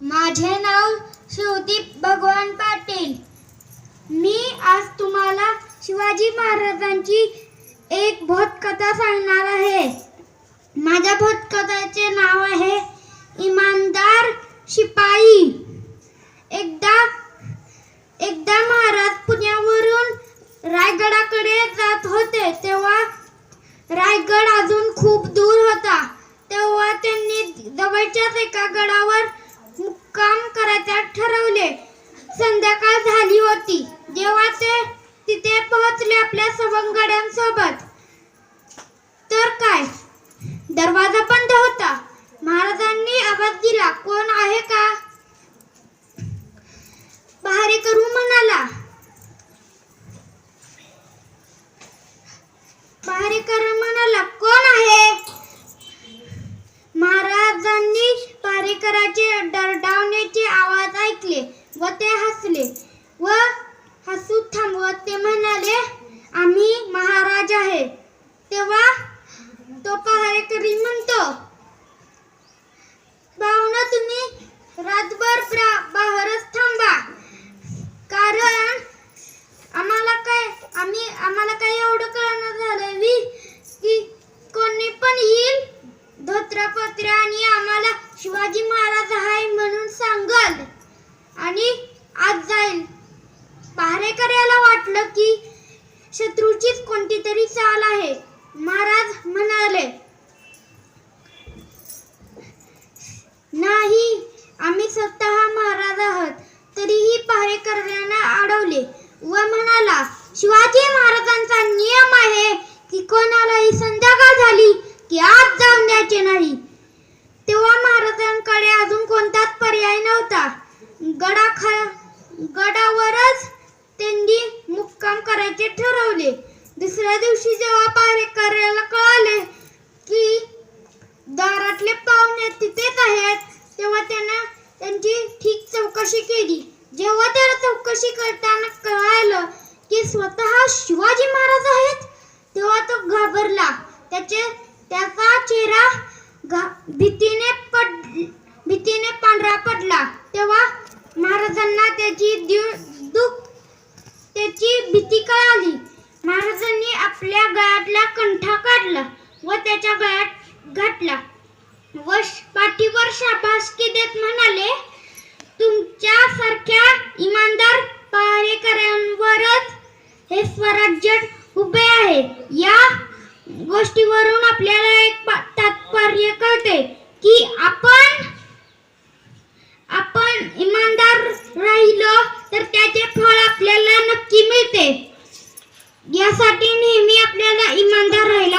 माझे नाव शिवदीप भगवान पाटील. मी आज तुम्हाला शिवाजी महाराजांची एक भोतकथा सांगणार आहे. माझ्या भोतकथाचे नाव आहे इमानदार शिपाई. एकदा एकदा महाराज पुण्यावरून रायगडाकडे जात होते तेव्हा रायगड अजून खूप दूर होता. तेव्हा त्यांनी जवळच्याच एका गडावर मुक्काम करायचे ठरवले संध्याकाळ झाली होती जेव्हा ते तिथे पोहोचले आपल्या सवंगड्यांसोबत. तर काय? दरवाजा बंद होता. महाराजांनी आवाज दिला कोण आहे का? करू म्हणाला. पहारेकर म्हणाला कोण आहे? महाराजांनी पहारेकराचे डरडावण्याचे आवाज ऐकले व ते हसले व हसू थांबवत ते म्हणाले आम्ही महाराज आहे तेव्हा तो पहारेकरी म्हणतो भावना तुम्ही रातभर बाहेरच थांबा. कारण आम्हाला काय आम्ही आम्हाला काय एवढं कळणार झालं वी? की कोणी पण येईल धोत्रा आणि आम्हाला शिवाजी महाराज आहे म्हणून सांगल. आणि आज जाईल. पहारेकऱ्याला वाटलं की शत्रूचीच कोणती तरी चाल आहे. महाराज म्हणाले नाही आम्ही स्वतः महाराज आहोत तरीही पहारेकऱ्यांना अडवले व म्हणाला शिवाजी महाराजांचा नियम आहे की कोणालाही संध्याकाळ झाली की आत जाऊन द्यायचे नाही तेव्हा महाराजांकडे अजून कोणताच होता गडाखा गडावरच त्यांनी मुक्काम करायचे ठरवले. दुसऱ्या दिवशी जेव्हा पहारेकऱ्याला कळाले की दारातले पाहुणे तिथेच आहेत तेव्हा त्यांना त्यांची ठीक चौकशी केली. जेव्हा त्याला चौकशी करताना कळालं की स्वतः शिवाजी महाराज आहेत तेव्हा तो घाबरला. त्याचे त्याचा चेहरा घा भीतीने पड भीतीने पांढरा पडला तेव्हा महाराजांना त्याची दीव- दुःख त्याची भीती कळाली महाराजांनी आपल्या गळ्यातला कंठा काढला व त्याच्या गळ्यात घातला. व पाठीवर शाबासकी देत म्हणाले तुमच्यासारख्या इमानदार पहारेकऱ्यांवरच हे स्वराज्य उभे आहे. या गोष्टीवरून आपल्याला एक तात्पर्य कळते की आपण आपण इमानदार राहिलो तर त्याचे फळ आपल्याला नक्की मिळते. यासाठी नेहमी आपल्याला इमानदार राहिले